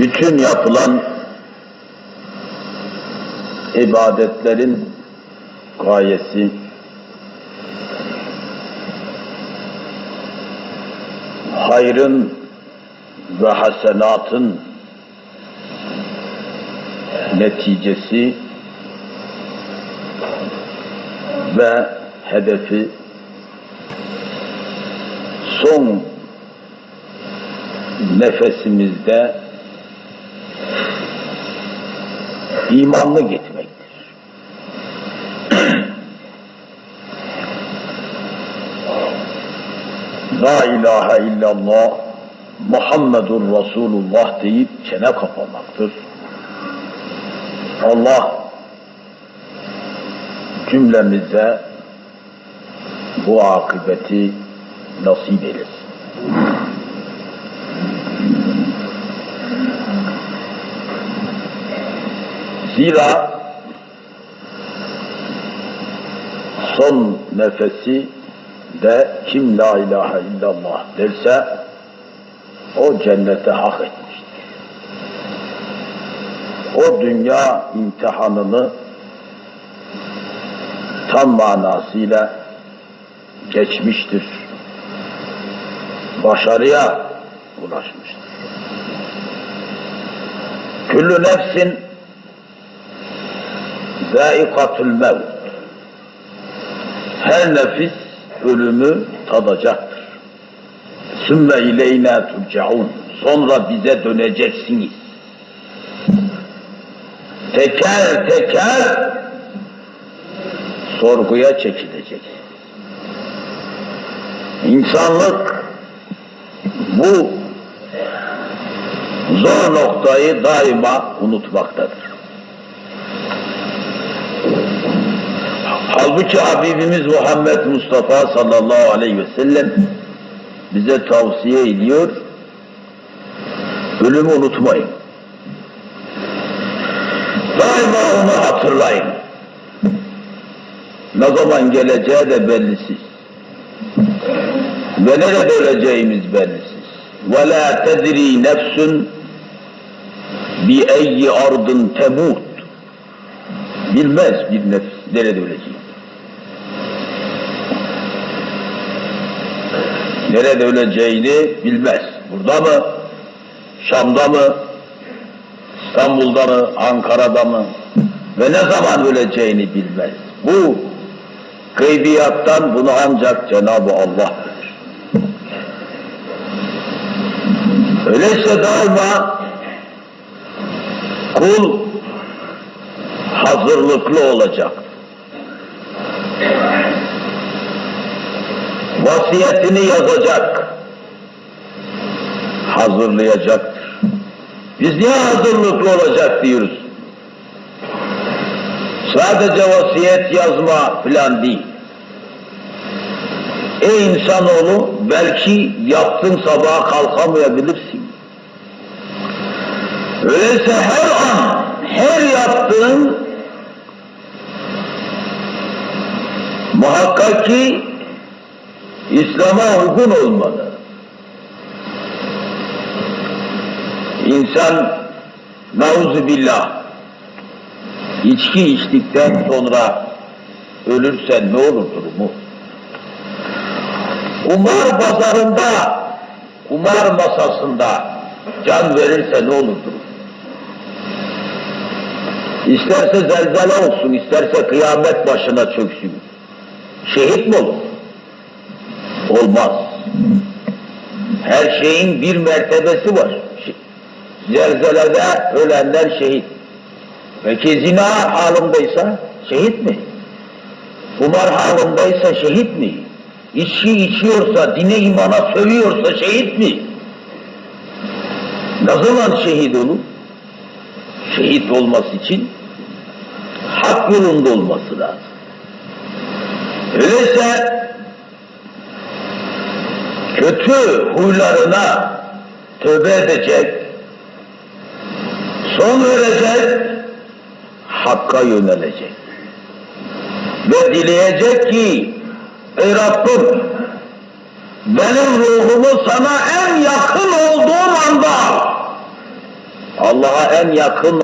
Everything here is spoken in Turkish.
bütün yapılan ibadetlerin gayesi. Hayrın ve hasenatın neticesi ve hedefi. Son nefesimizde imanlı gitmektir. La ilahe illallah Muhammedur Resulullah deyip çene kapamaktır. Allah cümlemize bu akıbeti nasip eylesin. Zira son nefesi de kim la ilahe illallah derse o cennete hak etmiştir. O dünya imtihanını tam manasıyla geçmiştir. Başarıya ulaşmıştır. Küllü nefsin zâikatul mevt. Her nefis ölümü tadacaktır. Sümme ileyna turcaun. Sonra bize döneceksiniz. Teker teker sorguya çekilecek. İnsanlık bu zor noktayı daima unutmaktadır. Halbuki Habibimiz Muhammed Mustafa sallallahu aleyhi ve sellem bize tavsiye ediyor. Ölümü unutmayın. Daima onu hatırlayın. Ne zaman geleceği de bellisiz. Ve nerede öleceğimiz bellisiz. Ve la tedri nefsun bi eyyi ardın temut Bilmez bir nerede öleceğini. Nerede öleceğini bilmez. Burada mı? Şam'da mı? İstanbul'da mı? Ankara'da mı? Ve ne zaman öleceğini bilmez. Bu gaybiyattan bunu ancak Cenab-ı Allah bilir. Öyleyse daima kul hazırlıklı olacak. Vasiyetini yazacak. Hazırlayacaktır. Biz niye hazırlıklı olacak diyoruz? Sadece vasiyet yazma filan değil. Ey insanoğlu belki yaptın sabaha kalkamayabilirsin. Öyleyse her an, her yaptığın muhakkak ki İslam'a uygun olmalı. İnsan nauzu billah içki içtikten sonra ölürse ne olur durumu? Kumar pazarında, kumar masasında can verirse ne olur durumu? İsterse zelzele olsun, isterse kıyamet başına çöksün. Şehit mi olur? Olmaz. Her şeyin bir mertebesi var. Zelzelede ölenler şehit. Peki zina halindeyse şehit mi? Kumar halindeyse şehit mi? İçki içiyorsa, dine imana sövüyorsa şehit mi? Ne zaman şehit olur? Şehit olması için hak yolunda olması lazım. Öyleyse kötü huylarına tövbe edecek, son verecek, hakka yönelecek. Ve dileyecek ki, ey Rabbim, benim ruhumu sana en yakın olduğum anda Allah'a en yakın